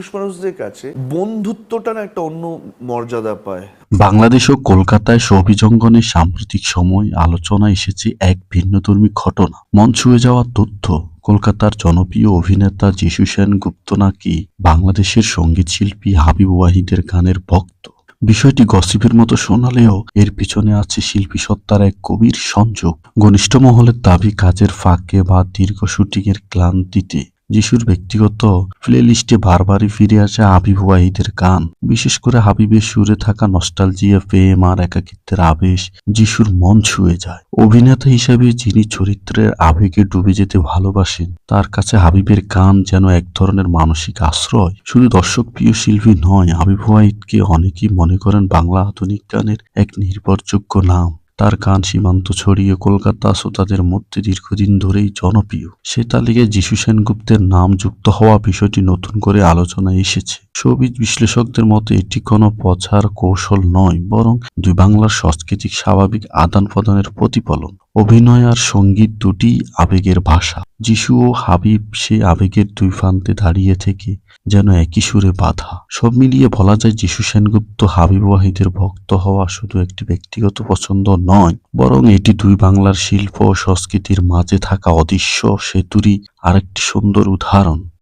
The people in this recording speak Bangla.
পুরুষ মানুষদের কাছে বন্ধুত্বটা না একটা অন্য মর্যাদা পায়। বাংলাদেশ ও কলকাতায় সবিজঙ্গনের সাম্প্রতিক সময় আলোচনা এসেছে এক ভিন্নধর্মী ঘটনা। মন ছুঁয়ে যাওয়া তথ্য, কলকাতার জনপ্রিয় অভিনেতা যিশু সেন গুপ্ত নাকি বাংলাদেশের সংগীত শিল্পী হাবিব ওয়াহিদের গানের ভক্ত? বিষয়টি গসিপের মতো শোনালেও এর পিছনে আছে শিল্পী সত্তার এক কবির সংযোগ। ঘনিষ্ঠ মহলের দাবি, কাজের ফাঁকে বা দীর্ঘ শুটিংয়ের ক্লান্তিতে যিশুর ব্যক্তিগত প্লেলিস্টে বারবারই ফিরে আসে হাবিব ওয়াহিদের গান। বিশেষ করে হাবিবের সুরে থাকা নস্টালজিয়া, প্রেম আর একাকিত্বের আবেশ যিশুর মন ছুঁয়ে যায়। অভিনেতা হিসেবে যিনি চরিত্রের আবেগে ডুবে যেতে ভালোবাসেন, তার কাছে হাবিবের গান যেন এক ধরনের মানসিক আশ্রয়। শুধু দর্শক প্রিয় শিল্পী নয় হাবিব ওয়াহিদকে অনেকেই মনে করেন বাংলা আধুনিক গানের এক নির্ভরযোগ্য নাম। তার গান সীমান্ত ছড়িয়ে কলকাতা শ্রোতাদের মধ্যে দীর্ঘদিন ধরেই জনপ্রিয়। সে তালিকায় যিশু সেনগুপ্তের নাম যুক্ত হওয়া বিষয়টি নতুন করে আলোচনায় এসেছে। সবিজ বিশ্লেষকদের মতে, এটি কোনো প্রচার কৌশল নয়, বরং দুই বাংলার সাংস্কৃতিক স্বাভাবিক আদান প্রদানের প্রতিফলন। অভিনয় আর সংগীত দুটি আবেগের ভাষা। যিশু ও হাবিব সে আবেগের দুই প্রান্তে দাঁড়িয়ে থেকে যেন একই সুরে বাধা। সব মিলিয়ে বলা যায়, যিশু সেনগুপ্ত হাবিব ওয়াহিদের ভক্ত হওয়া শুধু একটি ব্যক্তিগত পছন্দ নয়, বরং এটি দুই বাংলার শিল্প ও সংস্কৃতির মাঝে থাকা অদৃশ্য সেতুরই আরেকটি সুন্দর উদাহরণ।